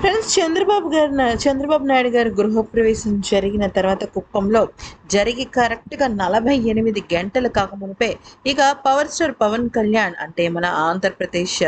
Friends Chandrababu గారు చంద్రబాబు నాయుడు గారి గృహప్రవేశం జరిగిన తర్వాత కుప్పంలో జరిగి కరెక్ట్గా నలభై ఎనిమిది గంటలు కాకమునిపే ఇక పవర్ స్టార్ పవన్ కళ్యాణ్ అంటే మన ఆంధ్రప్రదేశ్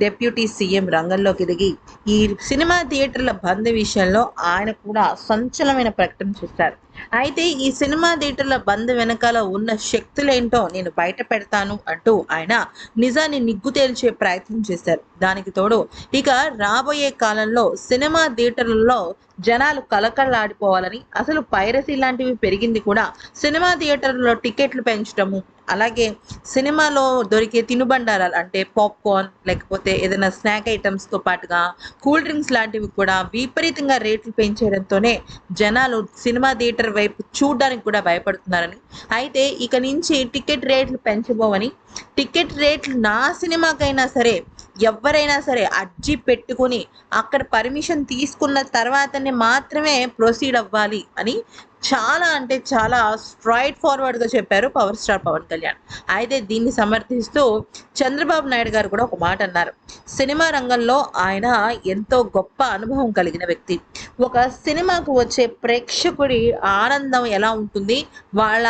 డెప్యూటీ సీఎం రంగంలోకి దిగి ఈ సినిమా థియేటర్ల బంద్ విషయంలో ఆయన కూడా సంచలనమైన ప్రకటన చేశారు. అయితే ఈ సినిమా థియేటర్ల బంద్ వెనకాల ఉన్న శక్తులేంటో నేను బయట పెడతాను అంటూ ఆయన నిజాన్ని నిగ్గు తేల్చే ప్రయత్నం చేశారు. దానికి తోడు ఇక రాబోయే కాలంలో సినిమా థియేటర్లలో జనాలు కలకల్లాడిపోవాలని అసలు పైరసీ లాంటివి పెరిగింది కూడా సినిమా థియేటర్లో టికెట్లు పెంచడము అలాగే సినిమాలో దొరికే తినుబండారాలు అంటే పాప్కార్న్ లేకపోతే ఏదైనా స్నాక్ ఐటమ్స్తో పాటుగా కూల్ డ్రింక్స్ లాంటివి కూడా విపరీతంగా రేట్లు పెంచేయడంతోనే జనాలు సినిమా థియేటర్ వైపు చూడడానికి కూడా భయపడుతున్నారని. అయితే ఇక నుంచి టికెట్ రేట్లు పెంచబోవని. టికెట్ రేట్లు నా సినిమాకైనా సరే ఎవరైనా సరే అర్జీ పెట్టుకుని అక్కడ పర్మిషన్ తీసుకున్న తర్వాతనే మాత్రమే ప్రొసీడ్ అవ్వాలి అని చాలా అంటే చాలా స్ట్రైట్ ఫార్వర్డ్గా చెప్పారు పవర్ స్టార్ పవన్ కళ్యాణ్. అయితే దీన్ని సమర్థిస్తూ చంద్రబాబు నాయుడు గారు కూడా ఒక మాట అన్నారు. సినిమా రంగంలో ఆయన ఎంతో గొప్ప అనుభవం కలిగిన వ్యక్తి. ఒక సినిమాకు వచ్చే ప్రేక్షకుడి ఆనందం ఎలా ఉంటుంది? వాళ్ళ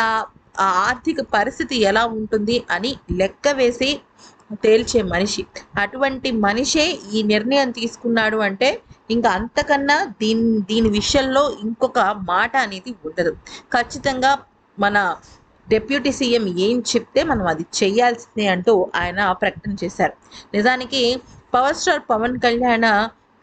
ఆర్థిక పరిస్థితి ఎలా ఉంటుంది? అని లెక్క వేసి తేల్చే మనిషి. అటువంటి మనిషే ఈ నిర్ణయం తీసుకున్నాడు అంటే ఇంకా అంతకన్నా దీని దీని విషయంలో ఇంకొక మాట అనేది ఉండదు. ఖచ్చితంగా మన డెప్యూటీ సీఎం ఏం చెప్తే మనం అది చేయాల్సిందే అంటూ ఆయన ప్రకటన చేశారు. నిజానికి పవర్ స్టార్ పవన్ కళ్యాణ్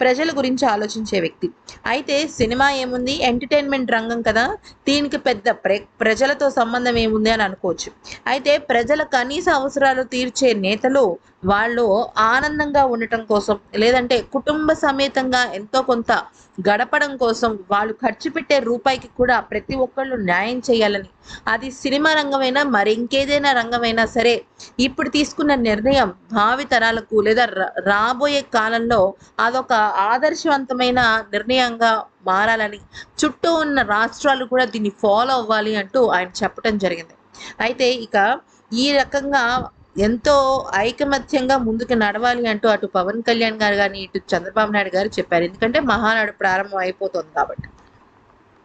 ప్రజల గురించి ఆలోచించే వ్యక్తి. అయితే సినిమా ఏముంది? ఎంటర్టైన్మెంట్ రంగం కదా. దీనికి పెద్ద ప్ర ప్రజలతో సంబంధం ఏముంది అని అనుకోవచ్చు. అయితే ప్రజల కనీస అవసరాలు తీర్చే నేతలు వాళ్ళు ఆనందంగా ఉండటం కోసం లేదంటే కుటుంబ సమేతంగా ఎంతో కొంత గడపడం కోసం వాళ్ళు ఖర్చు పెట్టే రూపాయికి కూడా ప్రతి ఒక్కళ్ళు న్యాయం చేయాలని. అది సినిమా రంగమైనా మరి ఇంకేదైనా రంగమైనా సరే ఇప్పుడు తీసుకున్న నిర్ణయం భావి తరాలకు లేదా రాబోయే కాలంలో అదొక ఆదర్శవంతమైన నిర్ణయంగా మారాలని చుట్టూ ఉన్న రాష్ట్రాలు కూడా దీన్ని ఫాలో అవ్వాలి అంటూ ఆయన చెప్పడం జరిగింది. అయితే ఇక ఈ రకంగా ఎంతో ఐకమత్యంగా ముందుకు నడవాలి అంటూ అటు పవన్ కళ్యాణ్ గారు కానీ ఇటు చంద్రబాబు నాయుడు గారు చెప్పారు. ఎందుకంటే మహానాడు ప్రారంభం అయిపోతుంది కాబట్టి.